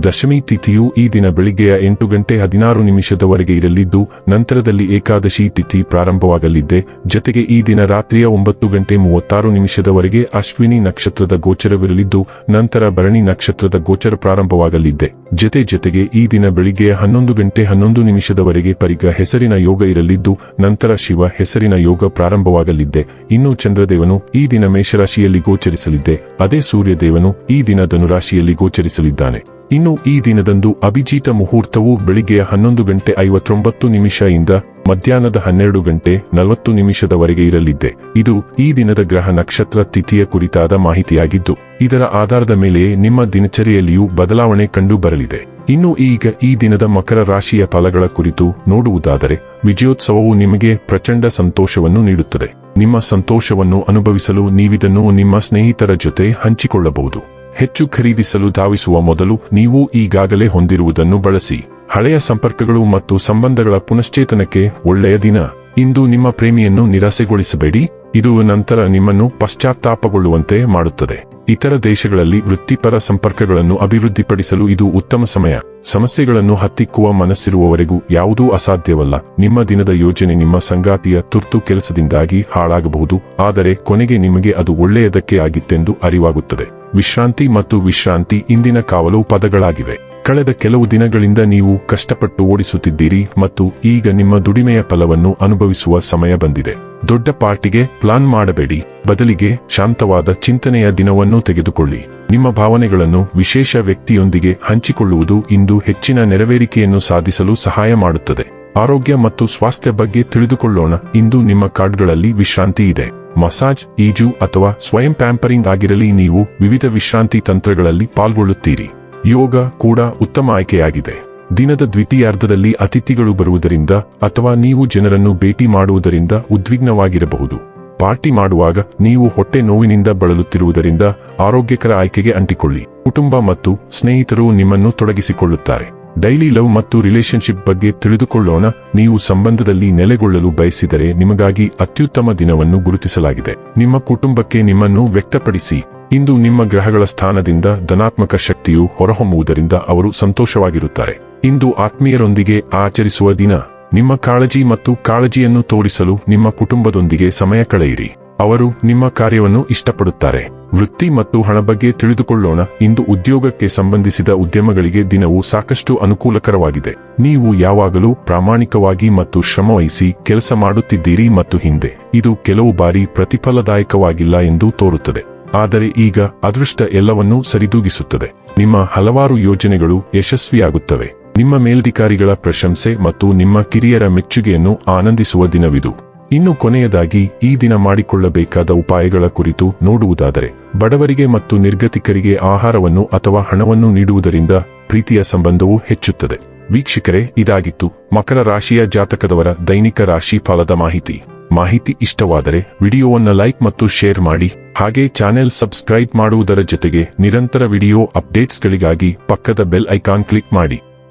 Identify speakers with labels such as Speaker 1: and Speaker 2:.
Speaker 1: ದಶಮಿ ತಿಥಿಯು ಈ ದಿನ ಬೆಳಿಗ್ಗೆಯ ಎಂಟು ಗಂಟೆ ಹದಿನಾರು ನಿಮಿಷದವರೆಗೆ ಇರಲಿದ್ದು, ನಂತರದಲ್ಲಿ ಏಕಾದಶಿ ತಿಥಿ ಪ್ರಾರಂಭವಾಗಲಿದ್ದೆ ಜತೆಗೆ ಈ ದಿನ ರಾತ್ರಿಯ ಒಂಬತ್ತು ಗಂಟೆ ಮೂವತ್ತಾರು ನಿಮಿಷದವರೆಗೆ ಅಶ್ವಿನಿ ನಕ್ಷತ್ರದ ಗೋಚರವಿರಲಿದ್ದು, ನಂತರ ಭರಣಿ ನಕ್ಷತ್ರದ ಗೋಚರ ಪ್ರಾರಂಭವಾಗಲಿದ್ದೆ ಜತೆ ಜತೆಗೆ ಈ ದಿನ ಬೆಳಿಗ್ಗೆಯ ಹನ್ನೊಂದು ಗಂಟೆ ಹನ್ನೊಂದು ನಿಮಿಷದವರೆಗೆ ಪರಿಗ ಹೆಸರಿನ ಯೋಗ ಇರಲಿದ್ದು, ನಂತರ ಶಿವ ಹೆಸರಿನ ಯೋಗ ಪ್ರಾರಂಭವಾಗಲಿದ್ದೆ ಇನ್ನು ಚಂದ್ರದೇವನು ಈ ದಿನ ಮೇಷರಾಶಿಯಲ್ಲಿ ಗೋಚರಿಸಲಿದ್ದೆ ಅದೇ ಸೂರ್ಯದೇವನು ಈ ದಿನ ಧನುರಾಶಿಯಲ್ಲಿ ಗೋಚರಿಸಲಿದ್ದಾನೆ. ಇನ್ನು ಈ ದಿನದಂದು ಅಭಿಜಿತ ಮುಹೂರ್ತವು ಬೆಳಿಗ್ಗೆಯ ಹನ್ನೊಂದು ಗಂಟೆ ಐವತ್ತೊಂಬತ್ತು ನಿಮಿಷ ಇಂದ ಮಧ್ಯಾಹ್ನದ ಹನ್ನೆರಡು ಗಂಟೆ ನಲವತ್ತು ನಿಮಿಷದವರೆಗೆ ಇರಲಿದ್ದೆ. ಇದು ಈ ದಿನದ ಗ್ರಹ ನಕ್ಷತ್ರ ತಿಥಿಯ ಕುರಿತಾದ ಮಾಹಿತಿಯಾಗಿದ್ದು, ಇದರ ಆಧಾರದ ಮೇಲೆ ನಿಮ್ಮ ದಿನಚರಿಯಲ್ಲಿಯೂ ಬದಲಾವಣೆ ಕಂಡು ಬರಲಿದೆ ಇನ್ನು ಈಗ ಈ ದಿನದ ಮಕರ ರಾಶಿಯ ಫಲಗಳ ಕುರಿತು ನೋಡುವುದಾದರೆ, ವಿಜಯೋತ್ಸವವು ನಿಮಗೆ ಪ್ರಚಂಡ ಸಂತೋಷವನ್ನು ನೀಡುತ್ತದೆ. ನಿಮ್ಮ ಸಂತೋಷವನ್ನು ಅನುಭವಿಸಲು ನೀವಿದನ್ನು ನಿಮ್ಮ ಸ್ನೇಹಿತರ ಜೊತೆ ಹಂಚಿಕೊಳ್ಳಬಹುದು. ಹೆಚ್ಚು ಖರೀದಿಸಲು ಧಾವಿಸುವ ಮೊದಲು ನೀವು ಈಗಾಗಲೇ ಹೊಂದಿರುವುದನ್ನು ಬಳಸಿ. ಹಳೆಯ ಸಂಪರ್ಕಗಳು ಮತ್ತು ಸಂಬಂಧಗಳ ಪುನಶ್ಚೇತನಕ್ಕೆ ಒಳ್ಳೆಯ ದಿನ. ಇಂದು ನಿಮ್ಮ ಪ್ರೇಮಿಯನ್ನು ನಿರಾಸೆಗೊಳಿಸಬೇಡಿ. ಇದು ನಂತರ ನಿಮ್ಮನ್ನು ಪಶ್ಚಾತ್ತಾಪಗೊಳ್ಳುವಂತೆ ಮಾಡುತ್ತದೆ. ಇತರ ದೇಶಗಳಲ್ಲಿ ವೃತ್ತಿಪರ ಸಂಪರ್ಕಗಳನ್ನು ಅಭಿವೃದ್ಧಿಪಡಿಸಲು ಇದು ಉತ್ತಮ ಸಮಯ. ಸಮಸ್ಯೆಗಳನ್ನು ಹತ್ತಿಕ್ಕುವ ಮನಸ್ಸಿರುವವರೆಗೂ ಯಾವುದೂ ಅಸಾಧ್ಯವಲ್ಲ. ನಿಮ್ಮ ದಿನದ ಯೋಜನೆ ನಿಮ್ಮ ಸಂಗಾತಿಯ ತುರ್ತು ಕೆಲಸದಿಂದಾಗಿ ಹಾಳಾಗಬಹುದು. ಆದರೆ ಕೊನೆಗೆ ನಿಮಗೆ ಅದು ಒಳ್ಳೆಯದಕ್ಕೆ ಆಗಿತ್ತೆಂದು ಅರಿವಾಗುತ್ತದೆ. ವಿಶ್ರಾಂತಿ ಮತ್ತು ವಿಶ್ರಾಂತಿ ಇಂದಿನ ಕಾವಲು ಪದಗಳಾಗಿವೆ ಕಳೆದ ಕೆಲವು ದಿನಗಳಿಂದ ನೀವು ಕಷ್ಟಪಟ್ಟು ಓಡಿಸುತ್ತಿದ್ದೀರಿ ಮತ್ತು ಈಗ ನಿಮ್ಮ ದುಡಿಮೆಯ ಫಲವನ್ನು ಅನುಭವಿಸುವ ಸಮಯ ಬಂದಿದೆ. ದೊಡ್ಡ ಪಾರ್ಟಿಗೆ ಪ್ಲಾನ್ ಮಾಡಬೇಡಿ. ಬದಲಿಗೆ ಶಾಂತವಾದ ಚಿಂತನೆಯ ದಿನವನ್ನು ತೆಗೆದುಕೊಳ್ಳಿ. ನಿಮ್ಮ ಭಾವನೆಗಳನ್ನು ವಿಶೇಷ ವ್ಯಕ್ತಿಯೊಂದಿಗೆ ಹಂಚಿಕೊಳ್ಳುವುದು ಇಂದು ಹೆಚ್ಚಿನ ನೆರವೇರಿಕೆಯನ್ನು ಸಾಧಿಸಲು ಸಹಾಯ ಮಾಡುತ್ತದೆ. ಆರೋಗ್ಯ ಮತ್ತು ಸ್ವಾಸ್ಥ್ಯ ಬಗ್ಗೆ ತಿಳಿದುಕೊಳ್ಳೋಣ. ಇಂದು ನಿಮ್ಮ ಕಾರ್ಡ್ಗಳಲ್ಲಿ ವಿಶ್ರಾಂತಿ ಇದೆ. ಮಸಾಜ್, ಈಜು ಅಥವಾ ಸ್ವಯಂ ಪ್ಯಾಂಪರಿಂಗ್ ಆಗಿರಲಿ ನೀವು ವಿವಿಧ ವಿಶ್ರಾಂತಿ ತಂತ್ರಗಳಲ್ಲಿ ಪಾಲ್ಗೊಳ್ಳುತ್ತೀರಿ. ಯೋಗ ಕೂಡ ಉತ್ತಮ ಆಯ್ಕೆಯಾಗಿದೆ. ದಿನದ ದ್ವಿತೀಯಾರ್ಧದಲ್ಲಿ ಅತಿಥಿಗಳು ಬರುವುದರಿಂದ ಅಥವಾ ನೀವು ಜನರನ್ನು ಭೇಟಿ ಮಾಡುವುದರಿಂದ ಉದ್ವಿಗ್ನವಾಗಿರಬಹುದು. ಪಾರ್ಟಿ ಮಾಡುವಾಗ ನೀವು ಹೊಟ್ಟೆ ನೋವಿನಿಂದ ಬಳಲುತ್ತಿರುವುದರಿಂದ ಆರೋಗ್ಯಕರ ಆಯ್ಕೆಗೆ ಅಂಟಿಕೊಳ್ಳಿ. ಕುಟುಂಬ ಮತ್ತು ಸ್ನೇಹಿತರು ನಿಮ್ಮನ್ನು ತೊಡಗಿಸಿಕೊಳ್ಳುತ್ತಾರೆ. ಡೈಲಿ ಲವ್ ಮತ್ತು ರಿಲೇಶನ್ಶಿಪ್ ಬಗ್ಗೆ ತಿಳಿದುಕೊಳ್ಳೋಣ. ನೀವು ಸಂಬಂಧದಲ್ಲಿ ನೆಲೆಗೊಳ್ಳಲು ಬಯಸಿದರೆ ನಿಮಗಾಗಿ ಅತ್ಯುತ್ತಮ ದಿನವನ್ನು ಗುರುತಿಸಲಾಗಿದೆ. ನಿಮ್ಮ ಕುಟುಂಬಕ್ಕೆ ನಿಮ್ಮನ್ನು ವ್ಯಕ್ತಪಡಿಸಿ. ಇಂದು ನಿಮ್ಮ ಗ್ರಹಗಳ ಸ್ಥಾನದಿಂದ ಧನಾತ್ಮಕ ಶಕ್ತಿಯು ಹೊರಹೊಮ್ಮುವುದರಿಂದ ಅವರು ಸಂತೋಷವಾಗಿರುತ್ತಾರೆ. ಇಂದು ಆತ್ಮೀಯರೊಂದಿಗೆ ಆಚರಿಸುವ ದಿನ. ನಿಮ್ಮ ಕಾಳಜಿ ಮತ್ತು ಕಾಳಜಿಯನ್ನು ತೋರಿಸಲು ನಿಮ್ಮ ಕುಟುಂಬದೊಂದಿಗೆ ಸಮಯ ಕಳೆಯಿರಿ. ಅವರು ನಿಮ್ಮ ಕಾರ್ಯವನ್ನು ಇಷ್ಟಪಡುತ್ತಾರೆ. ವೃತ್ತಿ ಮತ್ತು ಹಣ ಬಗ್ಗೆ ತಿಳಿದುಕೊಳ್ಳೋಣ. ಇಂದು ಉದ್ಯೋಗಕ್ಕೆ ಸಂಬಂಧಿಸಿದ ಉದ್ಯಮಗಳಿಗೆ ದಿನವು ಸಾಕಷ್ಟು ಅನುಕೂಲಕರವಾಗಿದೆ. ನೀವು ಯಾವಾಗಲೂ ಪ್ರಾಮಾಣಿಕವಾಗಿ ಮತ್ತು ಶ್ರಮವಹಿಸಿ ಕೆಲಸ ಮಾಡುತ್ತಿದ್ದೀರಿ ಮತ್ತು ಹಿಂದೆ. ಇದು ಕೆಲವು ಬಾರಿ ಪ್ರತಿಫಲದಾಯಕವಾಗಿಲ್ಲ ಎಂದು ತೋರುತ್ತದೆ. ಆದರೆ ಈಗ ಅದೃಷ್ಟ ಎಲ್ಲವನ್ನೂ ಸರಿದೂಗಿಸುತ್ತದೆ. ನಿಮ್ಮ ಹಲವಾರು ಯೋಜನೆಗಳು ಯಶಸ್ವಿಯಾಗುತ್ತವೆ. ನಿಮ್ಮ ಮೇಲ್ಧಿಕಾರಿಗಳ ಪ್ರಶಂಸೆ ಮತ್ತು ನಿಮ್ಮ ಕಿರಿಯರ ಮೆಚ್ಚುಗೆಯನ್ನು ಆನಂದಿಸುವ ದಿನವಿದು. ಇನ್ನು ಕೊನೆಯದಾಗಿ ಈ ದಿನ ಮಾಡಿಕೊಳ್ಳಬೇಕಾದ ಉಪಾಯಗಳ ಕುರಿತು ನೋಡುವುದಾದರೆ, ಬಡವರಿಗೆ ಮತ್ತು ನಿರ್ಗತಿಕರಿಗೆ ಆಹಾರವನ್ನು ಅಥವಾ ಹಣವನ್ನು ನೀಡುವುದರಿಂದ ಪ್ರೀತಿಯ ಸಂಬಂಧವು ಹೆಚ್ಚುತ್ತದೆ. ವೀಕ್ಷಕರೇ, ಇದಾಗಿತ್ತು ಮಕರ ರಾಶಿಯ ಜಾತಕದವರ ದೈನಿಕ ರಾಶಿ ಫಲದ ಮಾಹಿತಿ. ಮಾಹಿತಿ ಇಷ್ಟವಾದರೆ ವಿಡಿಯೋವನ್ನ ಲೈಕ್ ಮತ್ತು ಶೇರ್ ಮಾಡಿ, ಹಾಗೆ ಚಾನೆಲ್ ಸಬ್ಸ್ಕ್ರೈಬ್ ಮಾಡುವುದರ ಜೊತೆಗೆ ನಿರಂತರ ವಿಡಿಯೋ ಅಪ್ಡೇಟ್ಸ್ಗಳಿಗಾಗಿ ಪಕ್ಕದ ಬೆಲ್ ಐಕಾನ್ ಕ್ಲಿಕ್ ಮಾಡಿ.